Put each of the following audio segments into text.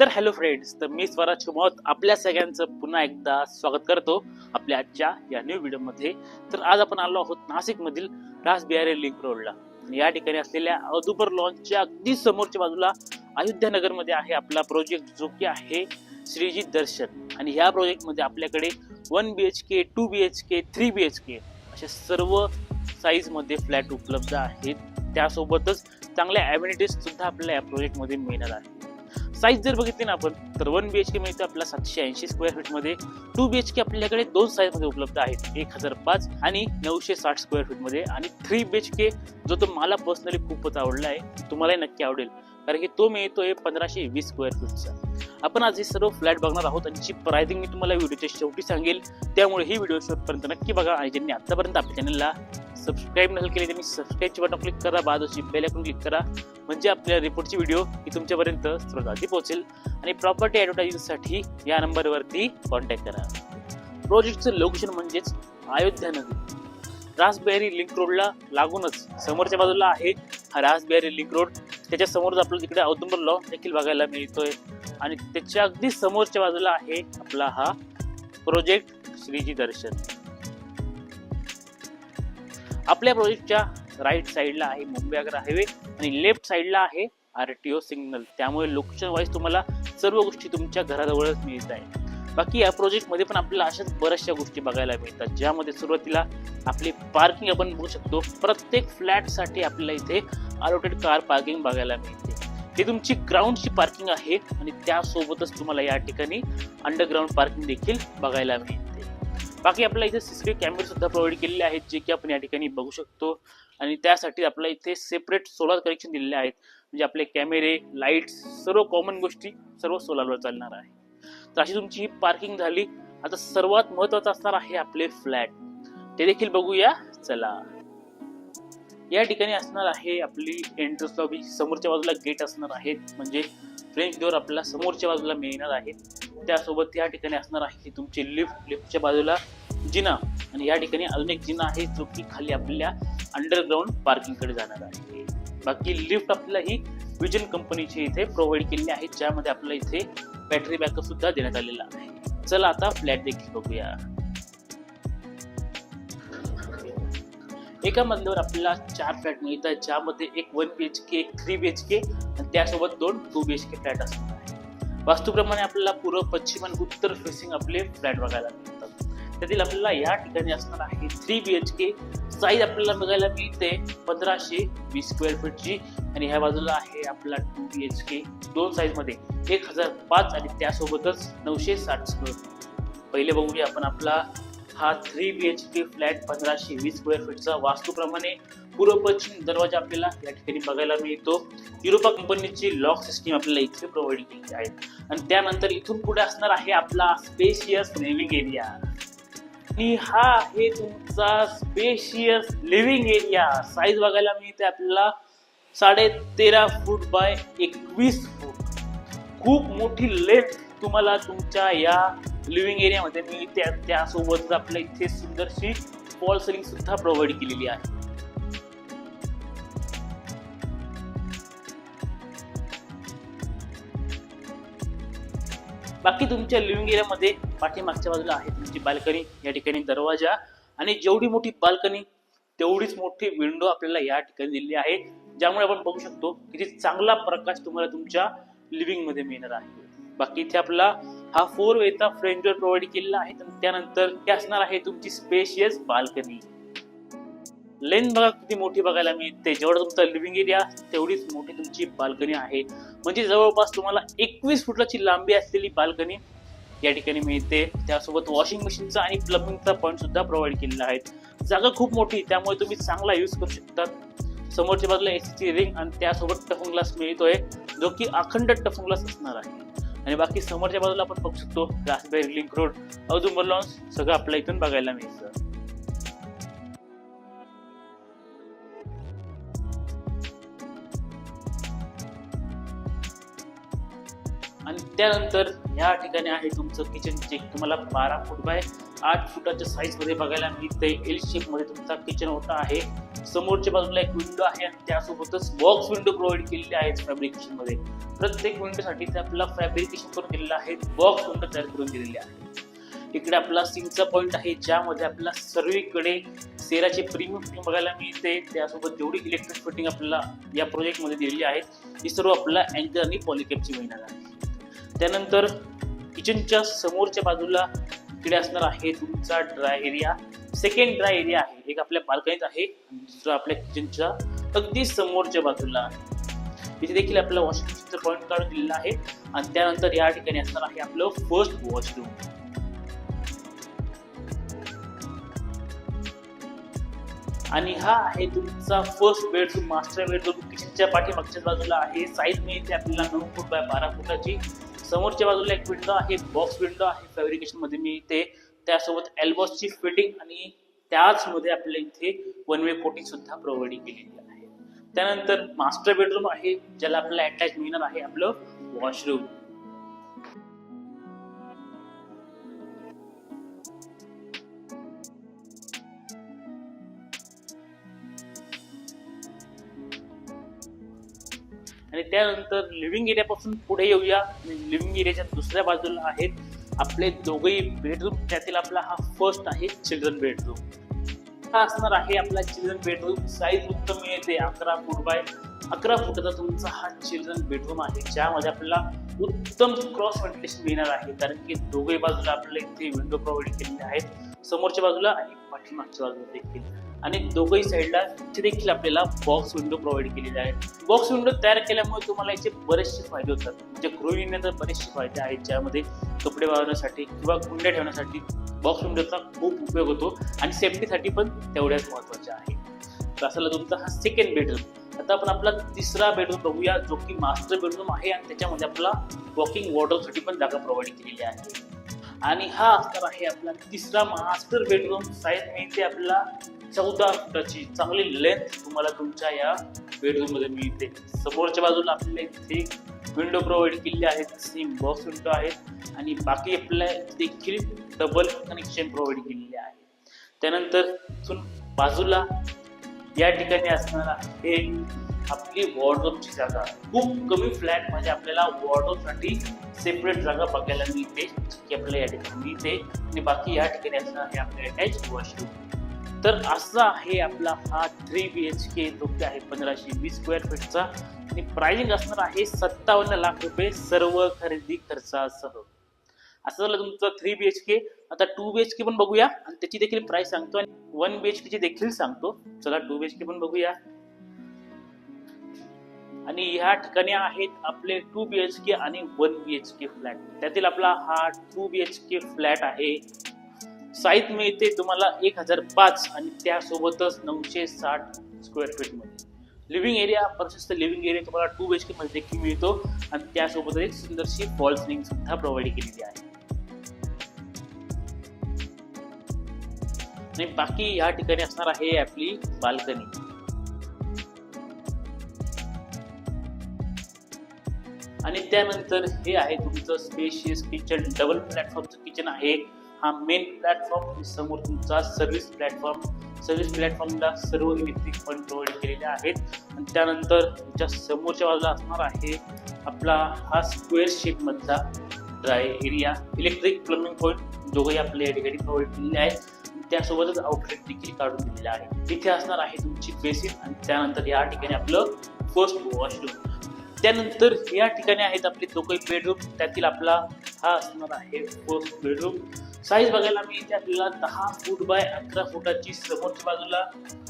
तर hello friends तर मी स्वराज कुमार आपल्या सगळ्यांचं पुन्हा एकदा स्वागत करतो आपल्या आजच्या या न्यू व्हिडिओमध्ये तर आज आपण आलो आहोत नाशिकमधील रास बिहारी लिंक रोडला आणि या ठिकाणी असलेल्या अदुबर लॉन्चच्या अगदी समोरच्या बाजूला अयोध्या नगरमध्ये आहे आपला प्रोजेक्ट जो की आहे श्रीजी दर्शन. आणि ह्या प्रोजेक्टमध्ये आपल्याकडे one B H K two B H K three B H K अशा सर्व साईजमध्ये फ्लॅट उपलब्ध आहेत. त्यासोबतच चांगल्या ॲम्युनिटीज सुद्धा आपल्याला या प्रोजेक्टमध्ये मिळणार आहे साईज जर बघितली ना आपण तर वन बी एच के मिळते आपल्याला सातशे ऐंशी स्क्वेअर फीटमध्ये टू बी एच के आपल्याकडे दोन साईजमध्ये उपलब्ध आहेत. एक हजार पाच आणि नऊशे साठ स्क्वेअर फीटमध्ये आणि थ्री बी एच के जो तो मला पर्सनली खूपच आवडला आहे तुम्हालाही नक्की आवडेल. कारण की तो मिळतोय पंधराशे वीस स्क्वेअर फीटचा आपण आज हे सर्व फ्लॅट बघणार आहोत आणि जी प्राइसिंग मी तुम्हाला व्हिडिओच्या शेवटी सांगेल त्यामुळे ही व्हिडिओ शेवटपर्यंत नक्की बघा. आणि ज्यांनी आतापर्यंत आपल्या चॅनलला सबस्क्राईब नसेल केले त्यांनी सबस्क्राईबची बटन क्लिक करा. बाजूची बेल आयकॉन क्लिक करा. म्हणजे आपल्या रिपोर्टची व्हिडिओ ही तुमच्यापर्यंत सर्वात आधी पोहोचेल. आणि प्रॉपर्टी ॲडव्हर्टायझिंगसाठी या नंबरवरती कॉन्टॅक्ट करा. प्रोजेक्टचं लोकेशन म्हणजेच अयोध्या नगरी. रासबिहारी लिंक रोडला लागूनच समोरच्या बाजूला आहे हा रासबिहारी लिंक रोड त्याच्या समोरच आपल्याला तिकडे औदुंबर लॉ देखील बघायला मिळतोय. आणि त्याच्या अगदी समोरच्या बाजूला आहे आपला हा प्रोजेक्ट श्रीजी दर्शन. आपल्या प्रोजेक्टच्या राईट साईडला आहे मुंबई आग्रा हायवे आणि लेफ्ट साईडला आहे आर टी ओ सिग्नल त्यामुळे लोकेशन वाईज तुम्हाला सर्व गोष्टी तुमच्या घराजवळच मिळत आहे बाकी या प्रोजेक्टमध्ये पण आपल्याला अशाच बऱ्याचशा गोष्टी बघायला मिळतात. ज्यामध्ये सुरुवातीला आपली पार्किंग आपण बघू शकतो. प्रत्येक फ्लॅटसाठी आपल्याला इथे अलोटेड कार पार्किंग बघायला मिळते. ही तुमची ग्राउंडची पार्किंग आहे आणि त्यासोबतच तुम्हाला या ठिकाणी अंडरग्राऊंड पार्किंग देखील बघायला मिळते. बाकी आपल्याला इथे सीसीटीव्ही कॅमेरे सुद्धा प्रोव्हाइड केलेले आहेत जे की आपण या ठिकाणी बघू शकतो. आणि त्यासाठी आपल्याला इथे सेपरेट सोलार कनेक्शन दिलेले आहेत. म्हणजे आपले कॅमेरे लाईट्स सर्व कॉमन गोष्टी सर्व सोलारवर चालणार आहे. तर अशी तुमची ही पार्किंग झाली. आता सर्वात महत्वाचं असणार आहे आपले फ्लॅट ते देखील बघूया. चला. या ठिकाणी असणार आहे आपली एंट्रन्स लॉबी समोरच्या बाजूला गेट असणार आहेत. म्हणजे फ्रेंच डोअर आपल्याला समोरच्या बाजूला मिळणार आहेत त्यासोबत या ठिकाणी असणार आहे तुमची लिफ्ट लिफ्टच्या बाजूला जिना. आणि या ठिकाणी अजून एक जिना आहे जो की खाली आपल्या अंडरग्राऊंड पार्किंगकडे जाणार आहे. बाकी लिफ्ट आपल्याला ही विजन कंपनीची इथे प्रोव्हाइड केलेली आहे. ज्यामध्ये आपल्याला इथे बॅटरी बॅकअप सुद्धा देण्यात आलेला आहे. चला आता फ्लॅट देखील बघूया. एका मजल्यावर आपल्याला चार फ्लॅट मिळतात ज्यामध्ये एक वन बी एच के एक थ्री बी एच के आणि त्यासोबत दोन two B H K flat असणार आहे वास्तूप्रमाणे आपल्याला पूर्व पश्चिम आणि उत्तर फेसिंग आपले फ्लॅट बघायला मिळतात. त्यातील आपल्याला या ठिकाणी असणार आहे three B H K size आपल्याला बघायला मिळते पंधराशे वीस स्क्वेअर फीटची आणि ह्या बाजूला आहे आपला टू बी एच के दोन साईजमध्ये एक हजार पाच आणि त्यासोबतच नऊशे साठ स्क्वेअर फीट पहिले बघूया आपण आपला हा three B H K flat पंधराशे वीस स्क्वेअर फीटचा वास्तूप्रमाणे पूर्व पश्चिम दरवाजा आपल्याला या ठिकाणी बघायला मिळतो. युरोपा कंपनीची लॉक सिस्टीम आपल्याला इथे प्रोव्हाइड केली आहे. आणि त्यानंतर इथून पुढे असणार आहे आपला स्पेशियस लिव्हिंग एरिया आणि हा आहे तुमचा स्पेशियस लिव्हिंग एरिया साईज बघायला मिळते आपल्याला साडे तेरा फूट बाय एकवीस फूट खूप मोठी लेंथ तुम्हाला तुमच्या या लिव्हिंग एरियामध्ये त्या त्यासोबतच आपल्या इथे सुंदरशी फॉल सिलिंग सुद्धा प्रोव्हाइड केलेली आहे. बाकी तुमच्या लिव्हिंग एरियामध्ये पाठीमागच्या बाजूला आहे तुमची बाल्कनी या ठिकाणी दरवाजा आणि जेवढी मोठी बाल्कनी तेवढीच मोठी विंडो आपल्याला या ठिकाणी दिलेली आहे. ज्यामुळे आपण बघू शकतो किती चांगला प्रकाश तुम्हाला तुमच्या लिव्हिंगमध्ये मिळणार आहे. बाकी इथे आपला हा फोर वेचा फ्रेंच डोअर प्रोव्हाइड केलेला आहे त्यानंतर हे असणार आहे तुमची स्पेशियस बाल्कनी लेन बघा किती मोठी बघायला मिळते. जेवढा तुमचा लिव्हिंग एरिया तेवढीच मोठी तुमची बाल्कनी आहे. म्हणजे जवळपास तुम्हाला एकवीस फुटाची लांबी असलेली बाल्कनी या ठिकाणी मिळते. त्यासोबत वॉशिंग मशीनचा आणि प्लम्बिंगचा पॉईंट सुद्धा प्रोव्हाइड केलेला आहे. जागा खूप मोठी त्यामुळे तुम्ही चांगला यूज करू शकता समोरच्या बाजूला एसीची रिंग आणि त्यासोबत टफून ग्लास मिळतोय जो की अखंड टफन ग्लास असणार आहे. आणि बाकी समोरच्या बाजूला आपण बघू शकतो रासबेरी लिंक रोड अजून लॉन्स सगळं आपल्या इथून बघायला मिळतं. आणि त्यानंतर या ठिकाणी आहे तुमचं किचन चेक तुम्हाला बारा फूट बाय आठ फुटाच्या साईजमध्ये बघायला मिळते एल शेपमध्ये तुमचा किचन होता आहे. समोरच्या बाजूला एक विंडो आहे आणि त्यासोबतच बॉक्स विंडो प्रोव्हाइड केलेली आहेत फॅब्रिकेशनमध्ये. प्रत्येक विंडोसाठी ते आपला फॅब्रिकेशन करून दिलेलं आहे बॉक्स विंडो तयार करून दिलेले आहे. इकडे आपला सिंगचा पॉईंट आहे ज्यामध्ये आपल्याला सर्वीकडे सेराचे प्रीमियम फिटिंग बघायला मिळते. त्यासोबत जेवढी इलेक्ट्रिक फिटिंग आपल्याला या प्रोजेक्टमध्ये दिलेली आहे ती सर्व आपल्याला अँकर आणि पॉलिकॅपची मिळणार आहे. त्यानंतर किचनच्या समोरच्या बाजूला इकडे असणार आहे तुमचा dry area second dry area आहे. एक आपल्या बाल्कनीत आहे. दुसरा आपल्या किचनच्या अगदी समोरच्या बाजूला आहे. इथे देखील आपला वॉशरूमचा पॉईंट काढून दिलेला आहे. आणि त्यानंतर या ठिकाणी असणार आहे आपलं फर्स्ट वॉशरूम आणि हा आहे तुमचा फर्स्ट बेडरूम मास्टर बेडरूम किचनच्या पाठीमागच्या बाजूला आहे. साईज मिळते आपल्याला नऊ फूट बाय बारा फुटाची. समोरच्या बाजूला एक विंडो आहे बॉक्स विंडो आहे. फॅब्रिकेशनमध्ये मिळते त्यासोबत एल्बॉसची फिटिंग आणि त्याच मध्ये आपल्या इथे वन वे कोटिंग सुद्धा प्रोव्हाइड केलेली आहे. त्यानंतर मास्टर बेडरूम आहे ज्याला आपल्याला अटॅच मिळणार आहे आपलं वॉशरूम आणि त्यानंतर लिव्हिंग एरियापासून पुढे येऊया. लिव्हिंग एरियाच्या दुसऱ्या बाजूला आहेत आपले दोघेही बेडरूम त्यातील आपला हा फर्स्ट आहे चिल्ड्रन बेडरूम हा असणार आहे आपला चिल्ड्रन बेडरूम साईज उत्तम मिळते. अकरा फूट बाय अकरा फुटाचा तुमचा हा चिल्ड्रन बेडरूम आहे. ज्यामध्ये आपल्याला उत्तम क्रॉस व्हेंटिलेशन मिळणार आहे. कारण की दोघे बाजूला आपल्याला इथे विंडो प्रोव्हाइड केलेले आहेत. समोरच्या बाजूला आणि पाठीमागच्या बाजूला देखील. आणि दोघही साईडला इथे देखील आपल्याला बॉक्स विंडो प्रोव्हाइड केलेले आहेत. बॉक्स विंडो तयार केल्यामुळे तुम्हाला याचे बरेचसे फायदे होतात. म्हणजे गृहिणींना तर बरेचसे फायदे आहेत ज्यामध्ये कपडे वाळवण्यासाठी किंवा कुंड्या ठेवण्यासाठी बॉक्स विंडोचा खूप उपयोग होतो आणि सेफ्टीसाठी पण तेवढ्याच महत्त्वाचे आहे तर असाला तुमचा हा सेकंड बेडरूम आता आपण आपला तिसरा बेडरूम बघूया जो की मास्टर बेडरूम आहे आणि त्याच्यामध्ये आपला वॉकिंग वॉर्डरोबसाठी पण जागा प्रोव्हाइड केलेली आहे. आणि हा असणार आहे आपला तिसरा मास्टर बेडरूम साईज मिळते आपल्याला चौदा फुटाची. चांगली लेंथ तुम्हाला तुमच्या या बेडरूममध्ये मिळते. समोरच्या बाजूला आपल्याला इथे विंडो प्रोव्हाइड केलेली आहेत सेम बॉक्स विंडो आहेत आणि बाकी आपल्याला देखील डबल कनेक्शन प्रोव्हाइड केलेले आहे त्यानंतर इथून बाजूला या ठिकाणी असणारा हे आपली वॉर्डरोबची जागा. खूप कमी फ्लॅटमध्ये म्हणजे आपल्याला वॉर्डरोबसाठी सेपरेट जागा बघायला मिळते की आपल्याला या ठिकाणी मिळते आणि बाकी या ठिकाणी असणार हे आपले अटॅच वॉशरूम तर असा आहे आपला हा थ्री बी एच के जो की आहे पंधराशे वीस स्क्वेअर फीटचा आणि प्राइसिंग असणार आहे सत्तावन्न लाख रुपये सर्व खरेदी खर्चासह. असं झालं तुमचं थ्री बी एच के आता टू बी एच के पण बघूया आणि त्याची देखील प्राइस सांगतो आणि वन बी एच के ची देखील सांगतो. चला टू बी एच के पण बघूया. आणि ह्या ठिकाणी आहेत आपले टू बी एच के आणि one B H K flat त्यातील आपला हा two B H K flat आहे. साईज मिळते तुम्हाला एक हजार पाच आणि त्यासोबतच नऊशे साठ स्क्वेअर फीटमध्ये लिव्हिंग एरिया प्रशस्त लिव्हिंग एरिया तुम्हाला टू बी एच के मध्ये देखील मिळतो आणि त्यासोबतच एक सुंदरशी फॉल सिलिंग सुद्धा प्रोव्हाइड केलेली आहे. आणि बाकी या ठिकाणी असणार आहे आपली बाल्कनी आणि त्यानंतर हे आहे तुमचं स्पेशियस किचन डबल प्लॅटफॉर्मचं किचन आहे. हा मेन प्लॅटफॉर्म समोर तुमचा सर्व्हिस प्लॅटफॉर्म सर्व्हिस प्लॅटफॉर्मला सर्व इलेक्ट्रिक पण प्रोव्हाइड केलेले आहेत. आणि त्यानंतर तुमच्या समोरच्या बाजूला असणार आहे आपला हा square शेपमधला dry area electric plumbing point दोघंही आपल्या या ठिकाणी प्रोव्हाइड केलेले आहेत. त्यासोबतच आउटलेट देखील काढून दिलेलं आहे इथे असणार आहे तुमची बेसिन आणि त्यानंतर या ठिकाणी आपलं फर्स्ट वॉशरूम त्यानंतर या ठिकाणी आहेत आपले दोघे बेडरूम त्यातील आपला हा असणार आहे फर्स्ट बेडरूम साईज बघायला मी इथे आपल्याला दहा फूट बाय अकरा फुटाची. समोरच्या बाजूला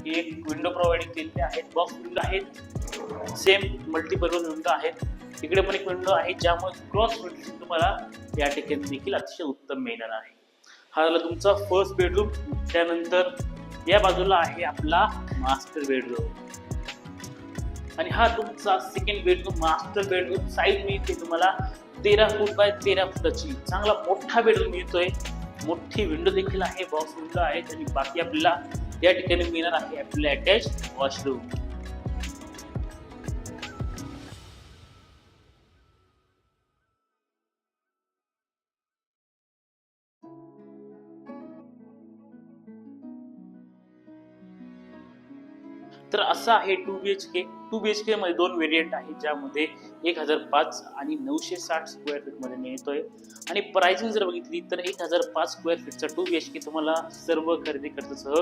एक विंडो प्रोव्हाइड केलेली आहेत बॉक्स विंडो आहेत. सेम मल्टीपर्पज विंडो आहेत. इकडे पण एक विंडो आहे ज्यामुळे क्रॉस व्हेंटिलेशन तुम्हाला या ठिकाणी देखील अतिशय उत्तम मिळणार आहे. हा झाला तुमचा फर्स्ट बेडरूम त्यानंतर या बाजूला आहे आपला मास्टर बेडरूम आणि हा तुमचा second bedroom master bedroom size मिळते तुम्हाला तेरा फूट बाय तेरा फुटाची. चांगला मोठा बेडरूम मिळतोय. मोठी विंडो देखील आहे बॉक्स विंडो आहे. आणि बाकी आपल्याला या ठिकाणी मिळणार आहे आपले अटॅच वॉशरूम तर असं आहे two B H K two B H K मध्ये दोन व्हेरियंट आहे ज्यामध्ये एक हजार पाच आणि नऊशे साठ स्क्वेअर फीटमध्ये मिळतोय. आणि प्राइसिंग जर बघितली तर एक हजार पाच स्क्वेअर फीटचा टू बी एच के तुम्हाला सर्व खरेदी खर्चासह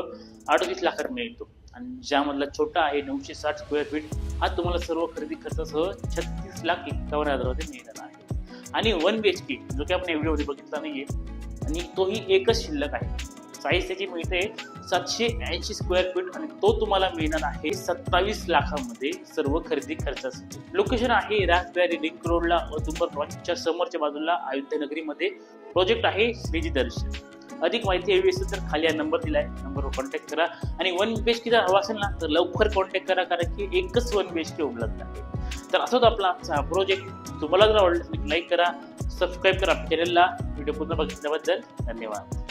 अडतीस लाखात मिळतो. आणि ज्यामधला छोटा आहे नऊशे साठ स्क्वेअर फीट हा तुम्हाला सर्व खरेदी खर्चासह छत्तीस लाख एकावन्न हजारामध्ये मिळणार आहे. आणि वन बी एच के जो की आपण एवढ्यामध्ये व्हिडिओमध्ये बघितला नाहीये आणि तोही एकच शिल्लक आहे. साईज त्याची मिळते सातशे ऐंशी स्क्वेअर फीट आणि तो तुम्हाला मिळणार आहे सत्तावीस लाखामध्ये सर्व खरेदी खर्चासाठी. लोकेशन आहे राजबॅरी लिंक रोडला औदुंबर लॉन्चच्या समोरच्या बाजूला अयोध्या नगरीमध्ये. प्रोजेक्ट आहे श्रीजी दर्शन. अधिक माहिती हवी असेल तर खाली हा नंबर दिला आहे. नंबरवर कॉन्टॅक्ट करा. आणि वन बी एच के जर हवा असेल ना तर लवकर कॉन्टॅक्ट करा कारण की एकच वन बी एच के उपलब्ध आहे. तर असंच आपला आजचा प्रोजेक्ट तुम्हाला जर आवडला लाईक करा सबस्क्राईब करा आपल्या चॅनलला व्हिडिओ पूर्ण बघितल्याबद्दल धन्यवाद.